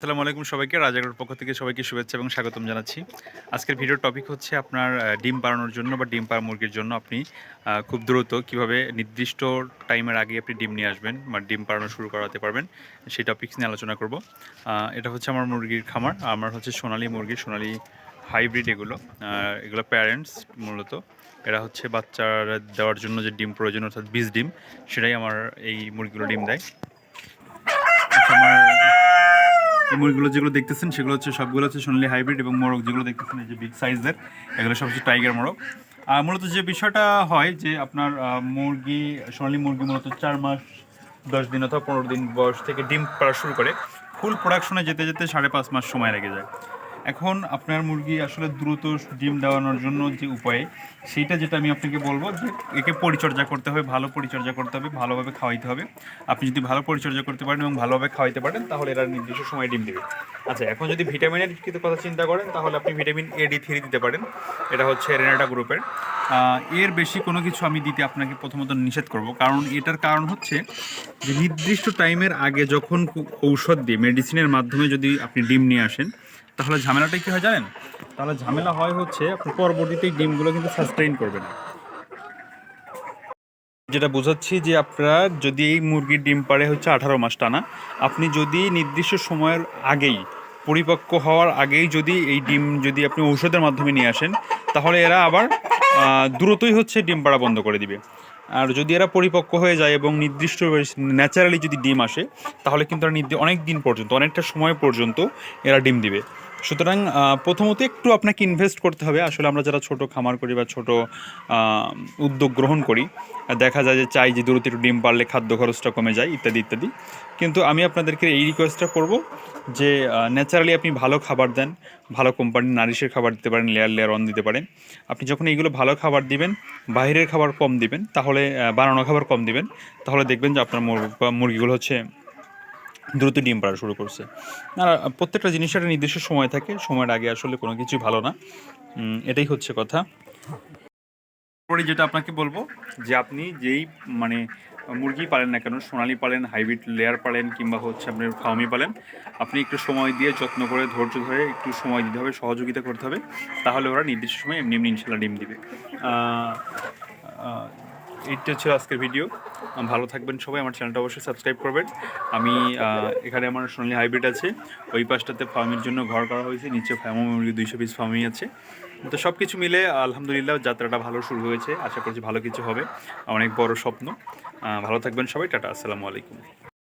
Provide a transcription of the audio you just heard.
আসসালামু আলাইকুম সবাইকে। রাজাগড়ের পক্ষ থেকে সবাইকে শুভেচ্ছা এবং স্বাগতম জানাচ্ছি। আজকের ভিডিওর টপিক হচ্ছে আপনার ডিম পাড়ানোর জন্য বা ডিম পাড়া মুরগির জন্য আপনি খুব দ্রুত কীভাবে নির্দিষ্ট টাইমের আগে আপনি ডিম নিয়ে আসবেন বা ডিম পাড়ানো শুরু করাতে পারবেন সেই টপিক্স নিয়ে আলোচনা করব। এটা হচ্ছে আমার মুরগির খামার। আমার হচ্ছে সোনালী মুরগি সোনালি হাইব্রিড এগুলো। এগুলো প্যারেন্টস মূলত। এরা হচ্ছে বাচ্চারা দেওয়ার জন্য যে ডিম প্রয়োজন অর্থাৎ বীজ ডিম সেটাই আমার এই মুরগিগুলো ডিম দেয়। আচ্ছা, আমার মুরগিগুলো যেগুলো দেখতেছেন, সেগুলো হচ্ছে সবগুলো হচ্ছে সোনালি হাইব্রিড এবং মোরগ, যেগুলো দেখতেছেন এই যে বিগ সাইজের এগুলো সব হচ্ছে টাইগার মোরগ। আর মূলত যে বিষয়টা হয় যে আপনার মুরগি, সোনালি মুরগি মূলত চার মাস, দশ দিন অথবা পনেরো দিন বয়স থেকে ডিম পাড়া শুরু করে ফুল প্রোডাকশনে যেতে যেতে সাড়ে পাঁচ মাস সময় লেগে যায়। এখন আপনার মুরগি আসলে দ্রুত ডিম দেওয়ানোর জন্য যে উপায় সেইটা যেটা আমি আপনাকে বলব যে একে পরিচর্যা করতে হবে, ভালো পরিচর্যা করতে হবে, ভালোভাবে খাওয়াইতে হবে। আপনি যদি ভালো পরিচর্যা করতে পারেন এবং ভালোভাবে খাওয়াইতে পারেন, তাহলে এরা নির্দিষ্ট সময় ডিম দেবে। আচ্ছা এখন যদি ভিটামিনের কথা চিন্তা করেন, তাহলে আপনি ভিটামিন এ ডি থ্রি দিতে পারেন। এটা হচ্ছে রেনাটা গ্রুপের। এর বেশি কোনো কিছু আমি দিতে আপনাকে প্রথমত নিষেধ করব। কারণ এটার কারণ হচ্ছে যে নির্দিষ্ট টাইমের আগে যখন ঔষধ দিয়ে মেডিসিনের মাধ্যমে যদি আপনি ডিম নিয়ে আসেন তাহলে ঝামেলাটা কি হয় জানেন? তাহলে ঝামেলা হয় হচ্ছে আপনার পরবর্তীতে ডিমগুলো কিন্তু সাস্টেইন করবে না যেটা বোঝাচ্ছি যে আপনার যদি এই মুরগির ডিম পাড়ে হচ্ছে আঠারো মাস টানা, আপনি যদি নির্দিষ্ট সময়ের আগেই, পরিপক্ক হওয়ার আগেই যদি এই ডিম যদি আপনি ঔষধের মাধ্যমে নিয়ে আসেন, তাহলে এরা আবার দ্রুতই হচ্ছে ডিম পাড়া বন্ধ করে দিবে। আর যদি এরা পরিপক্ক হয়ে যায় এবং নির্দিষ্ট ন্যাচারালি যদি ডিম আসে, তাহলে কিন্তু এরা অনেক দিন পর্যন্ত, অনেকটা সময় পর্যন্ত এরা ডিম দিবে। সুতরাং প্রথমত একটু আপনাকে ইনভেস্ট করতে হবে। আসলে আমরা যারা ছোট খামার করি বা ছোট উদ্যোগ গ্রহণ করি, দেখা যায় যে চাই যে দ্রুত একটু ডিম পারলে খাদ্য খরচটা কমে যায়, ইত্যাদি ইত্যাদি। কিন্তু আমি আপনাদেরকে এই রিকোয়েস্টটা করব যে ন্যাচারালি আপনি ভালো খাবার দেন, ভালো কোম্পানির নারিশের খাবার দিতে পারেন লেয়ার লেয়ার অন দিতে পারেন। আপনি যখন এইগুলো ভালো খাবার দিবেন, বাইরের খাবার কম দিবেন, তাহলে বানানো খাবার কম দিবেন, তাহলে দেখবেন যে আপনার মুরগ- মুরগিগুলো হচ্ছে দ্রুত ডিম পাড়া শুরু করছে। আর প্রত্যেকটা জিনিসের একটা নির্দিষ্ট সময় থাকে, সময়ের আগে আসলে কোনো কিছুই ভালো না। এটাই হচ্ছে কথা। পরে যেটা আপনাকে বলব, যে আপনি যেই মানে মুরগি পালেন না কেন, সোনালি পালেন, হাইব্রিড লেয়ার পালেন, কিংবা হচ্ছে আপনার ফার্মি পালেন, আপনি একটু সময় দিয়ে যত্ন করে, ধৈর্য ধরে একটু সময় দিতে হবে, সহযোগিতা করতে হবে, তাহলে ওরা নির্দিষ্ট সময় এমনি এমনি ইনশাল্লাহ ডিম দিবে। এইটা ছিল আজকের ভিডিও ভালো থাকবেন সবাই, আমার চ্যানেলটা অবশ্যই সাবস্ক্রাইব করবেন। আমি এখানে আমার সোনালি হাইব্রিড আছে। ওই পাশটাতে ফার্মের জন্য ঘর করা হয়েছে, নিচে ফ্যামো মুরগি দুইশো পিস ফার্মই আছে। তো সব কিছু মিলে, আলহামদুলিল্লাহ, যাত্রাটা ভালো শুরু হয়েছে। আশা করছি ভালো কিছু হবে। অনেক বড় স্বপ্ন। ভালো থাকবেন সবাই, টাটা, আসসালামু আলাইকুম।